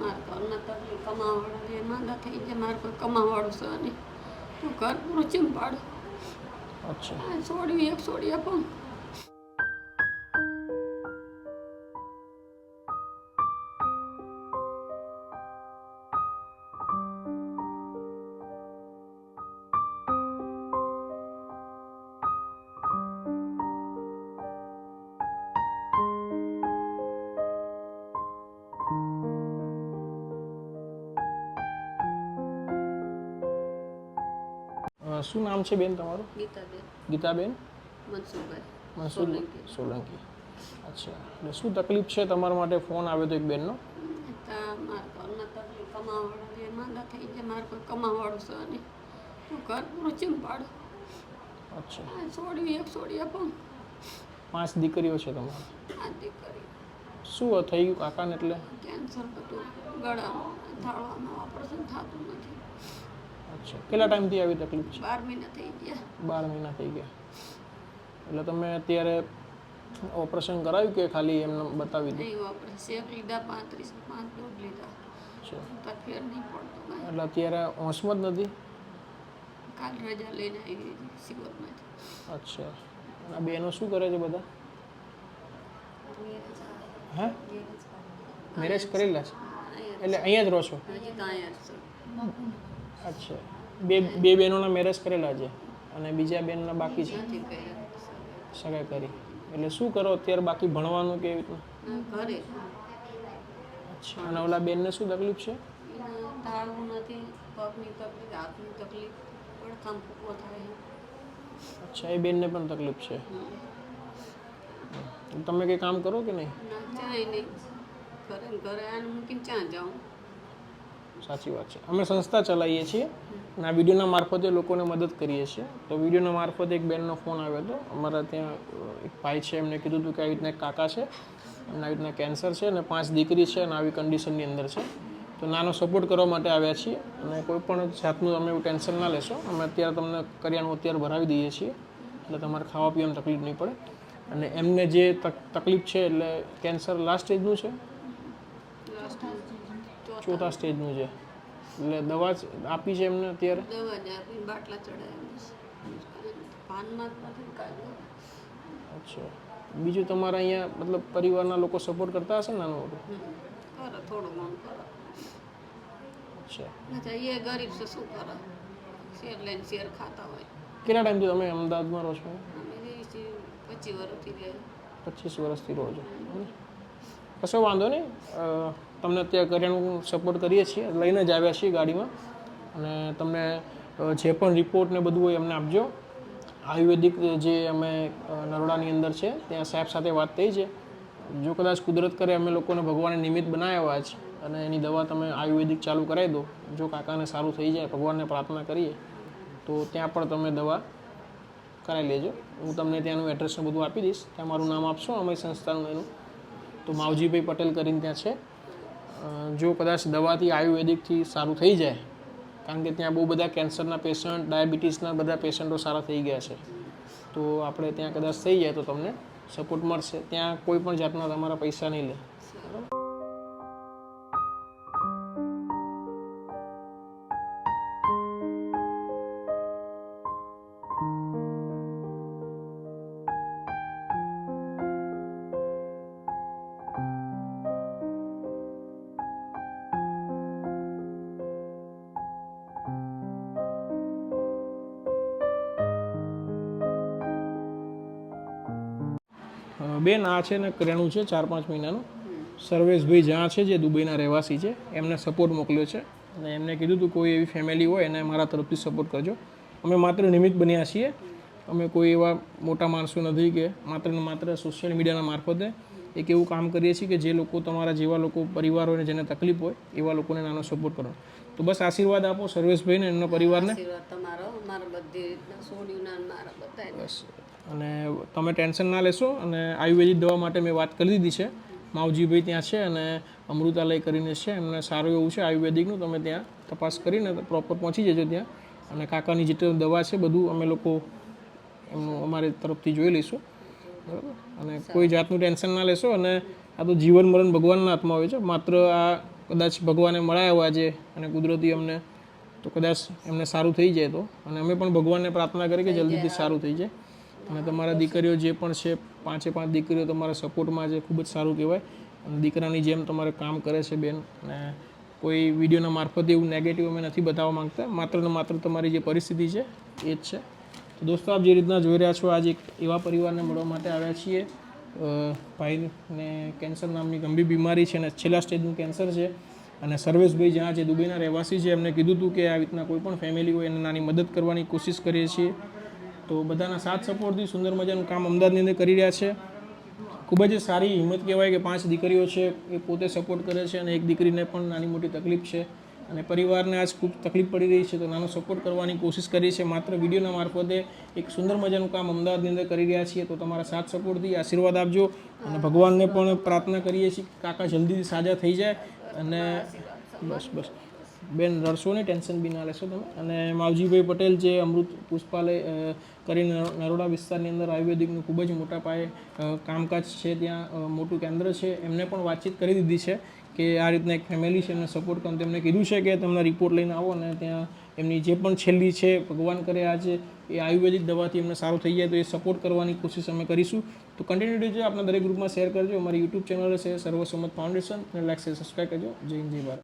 મારા ઘરના તમને કમાવાળા એ માંદા થઈ જાય મારે કોઈ કમાવાળું છે નહીં. તું ઘર પૂરું ચીમ પાડું અચ્છા. આ એક છોડી આપો શું નામ છે બેન તમારું? ગીતાબેન. ગીતાબેન? મનસુખભાઈ. મનસુખ સોલંકી. અચ્છા. એટલે શું તકલીફ છે તમારા માટે ફોન આવ્યો તો એક બેનનો? પાંચ દીકરીઓ છે તમારી? આ દીકરી શું થઈ ગયું? કાકાને એટલે? કેન્સર હતું ગળામાં થાળવાનું ઓપરેશન થતું નથી. અચ્છા. કેટલા ટાઈમથી આવી તકલીફ છે? બાર મહિના થઈ ગયા. બાર મહિના થઈ ગયા. એટલે તમે અત્યારે ઓપરેશન કરાવ્યું કે ખાલી એમને બતાવી દીધું? નહીં ઓપરેશન લીધા પાંત્રીસ પાંચ ડોઝ લીધા. અચ્છા. તો નહીં પડતો એટલે અત્યારે હોશમાં જ નથી? કાલ રજા લઈને આવી સિવરમાં અચ્છા. આ બેનો શું કરે છે બધા? હે? મેરેજ કરેલા છે? એટલે અહીંયા જ રહો છો? હજી અહીંયા જ છે. અચ્છા. બે બે બહેનોના મેરેજ કરેલા છે અને બીજા બેનના બાકી છે? સગાઈ. કરી. એટલે શું કરો? અત્યારે બાકી ભણવાનું કેવી રીતનું? ઘરે. અચ્છા. અને ઓલા બેનને શું તકલીફ છે? તાળવું નથી પગની તકલીફ હાથની તકલીફ થાય અચ્છા એ બેનને પણ તકલીફ છે? તમે કંઈ કામ કરો કે નહીં? નહીં. ઘરે ઘરે આને મૂકીને ક્યાં જાઉં? સાચી વાત છે. અમે સંસ્થા ચલાવીએ છીએ અને આ વિડીયોના મારફતે લોકોને મદદ કરીએ છીએ. તો વિડીયોના મારફતે એક બેનનો ફોન આવ્યો હતો. અમારા ત્યાં એક ભાઈ છે, એમને કીધું હતું કે આવી રીતના કાકા છે, એમને આવી રીતના કેન્સર છે અને પાંચ દીકરી છે અને આવી કન્ડિશનની અંદર છે. તો નાનો સપોર્ટ કરવા માટે આવ્યા છીએ અને કોઈ પણ જાતનું તમે એવું ટેન્શન ના લેશો. અમે અત્યારે તમને કરિયાણું અત્યારે ભરાવી દઈએ છીએ. એટલે તમારે ખાવા પીવામાં તકલીફ નહીં પડે. અને એમને જે તક- તકલીફ છે એટલે કેન્સર લાસ્ટ સ્ટેજનું છે? ચોથા સ્ટેજનું છે. એટલે દવા જ આપી છે એમને અત્યારે? દવા જ આપીને બાટલા ચડાવ્યા અચ્છા. બીજું તમારા અહીંયા મતલબ પરિવારના લોકો સપોર્ટ કરતા હશે ને નાનું મોટું? થોડું ઘણું કરો. અચ્છા. એ ગરીબ છે શું કરે? શેર લઈને શેર ખાતા હોય. કેટલા ટાઈમથી તમે અમદાવાદમાં રહો છો? પચીસ વર્ષથી રહે પચીસ વર્ષથી રહો છો. કશો વાંધો નહીં. તમને અત્યારે કરિયાણું સપોર્ટ કરીએ છીએ. લઈને જ આવ્યા છીએ ગાડીમાં. અને તમને જે પણ રિપોર્ટ ને બધું હોય અમને આપજો. આયુર્વેદિક જે અમે નરોડાની અંદર છે, ત્યાં સાહેબ સાથે વાત થઈ છે. જો કદાચ કુદરત કરે, અમે લોકોને ભગવાને નિમિત્ત બનાવ્યા છે, અને એની દવા તમે આયુર્વેદિક ચાલુ કરાવી દો. જો કાકાને સારું થઈ જાય, ભગવાનને પ્રાર્થના કરીએ, તો ત્યાં પણ તમે દવા કરાવી લેજો. હું તમને ત્યાંનું એડ્રેસ બધું આપી દઈશ. ત્યાં મારું નામ આપશો અમારી સંસ્થાનું એનું તો માવજીભાઈ પટેલ કરીને ત્યાં છે. જો કદાચ દવાથી આયુર્વેદિકથી સારું થઈ જાય, કારણ કે ત્યાં બહુ બધા કેન્સરના પેશન્ટ, ડાયાબિટીસના બધા પેશન્ટો સારા થઈ ગયા છે. તો આપણે ત્યાં કદાચ થઈ જાય તો તમને સપોર્ટ મળશે. ત્યાં કોઈ પણ જાતના તમારા પૈસા નહીં લે. બેન આ છે ને કરેણું છે ચાર પાંચ મહિનાનું. સર્વેશભાઈ જ્યાં છે જે દુબઈના રહેવાસી છે એમને સપોર્ટ મોકલ્યો છે. અને એમને કીધું હતું કોઈ એવી ફેમિલી હોય એને મારા તરફથી સપોર્ટ કરજો. અમે માત્ર નિમિત્ત બન્યા છીએ. અમે કોઈ એવા મોટા માણસો નથી કે માત્ર ને માત્ર સોશિયલ મીડિયાના મારફતે એક એવું કામ કરીએ છીએ કે જે લોકો તમારા જેવા લોકો પરિવાર હોય જેને તકલીફ હોય એવા લોકોને નાનો સપોર્ટ કરો. તો બસ આશીર્વાદ આપો સર્વેશભાઈને એમના પરિવારને. આશીર્વાદ તમારો મારા બધી રીતના છોડ્યું મારા બધા બસ. અને તમે ટેન્શન ના લેશો અને આયુર્વેદિક દવા માટે મેં વાત કરી દીધી છે. માવજીભાઈ ત્યાં છે અને અમૃતાલય કરીને છે. એમને સારું એવું છે આયુર્વેદિકનું. તમે ત્યાં તપાસ કરીને પ્રોપર પહોંચી જજો ત્યાં. અને કાકાની જેટલી દવા છે બધું અમે લોકો એમનું અમારી તરફથી જોઈ લઈશું. બરાબર? અને કોઈ જાતનું ટેન્શન ના લેશો અને આ તો જીવન મરણ ભગવાનના હાથમાં હોય છે. માત્ર આ કદાચ ભગવાને મળ્યા હોય આજે અને કુદરતી અમને તો કદાચ એમને સારું થઈ જાય તો. અને અમે પણ ભગવાનને પ્રાર્થના કરી કે જલ્દીથી સારું થઈ જાય. અને તમારા દીકરીઓ જે પણ છે, પાંચે પાંચ દીકરીઓ તમારા સપોર્ટમાં છે, ખૂબ જ સારું કહેવાય. અને દીકરાની જેમ તમારે કામ કરે છે બેન. અને કોઈ વિડીયોના મારફતે એવું નેગેટિવ અમે નથી બતાવવા માંગતા. માત્ર ને માત્ર તમારી જે પરિસ્થિતિ છે, એ જ છે. તો દોસ્તો, આપ જે રીતના જોઈ રહ્યા છો, આજે એવા પરિવારને મળવા માટે આવ્યા છીએ. ભાઈને કેન્સર નામની ગંભીર બીમારી છે અને છેલ્લા સ્ટેજનું કેન્સર છે. અને સર્વેશભાઈ જ્યાં છે, દુબઈના રહેવાસી છે. એમને કીધું હતું કે આ રીતના કોઈ પણ ફેમિલી હોય, એને નાની મદદ કરવાની કોશિશ કરીએ છીએ. તો બધાના સાથ સપોર્ટથી સુંદર મજાનું કામ અમદાવાદની અંદર કરી રહ્યા છે. ખૂબ જ સારી હિંમત કહેવાય કે પાંચ દીકરીઓ છે, એ પોતે સપોર્ટ કરે છે અને એક દીકરીને પણ નાની મોટી તકલીફ છે. અને પરિવારને આજ ખૂબ તકલીફ પડી રહી છે, તો નાનો સપોર્ટ કરવાની કોશિશ કરી છે માત્ર વિડીયોના મારફતે એક સુંદર મજાનું કામ અમદાવાદની અંદર કરી રહ્યા છીએ, તો તમારા સાથ સપોર્ટથી આશીર્વાદ આપજો. અને ભગવાનને પણ પ્રાર્થના કરીએ છીએ કાકા જલ્દીથી સાજા થઈ જાય અને બસ બસ. બેન રડશો નહીં ટેન્શન બી ના લેશો તમે. અને માવજીભાઈ પટેલ જે અમૃત પુષ્પાલય કરીને નરોડા વિસ્તારની અંદર આયુર્વેદિકનું ખૂબ જ મોટા પાયે કામકાજ છે ત્યાં મોટું કેન્દ્ર છે. એમને પણ વાતચીત કરી દીધી છે કે આ રીતના એક ફેમિલી છે, એમને સપોર્ટ કરો. તેમને કીધું છે કે તમને રિપોર્ટ લઈને આવો અને ત્યાં એમની જે પણ છેલ્લી છે, ભગવાન કરે આજે, એ આયુર્વેદિક દવાથી એમને સારું થઈ જાય તો એ સપોર્ટ કરવાની કોશિશ અમે કરીશું. તો કન્ટિન્યુ રહેજો આપણા દરેક ગ્રુપમાં શેર કરજો. અમારી યુટ્યુબ ચેનલ છે, સર્વસંમત ફાઉન્ડેશન અને લાઈક સબસ્ક્રાઈબ કરજો. જય હિન્દ, જય ભારત.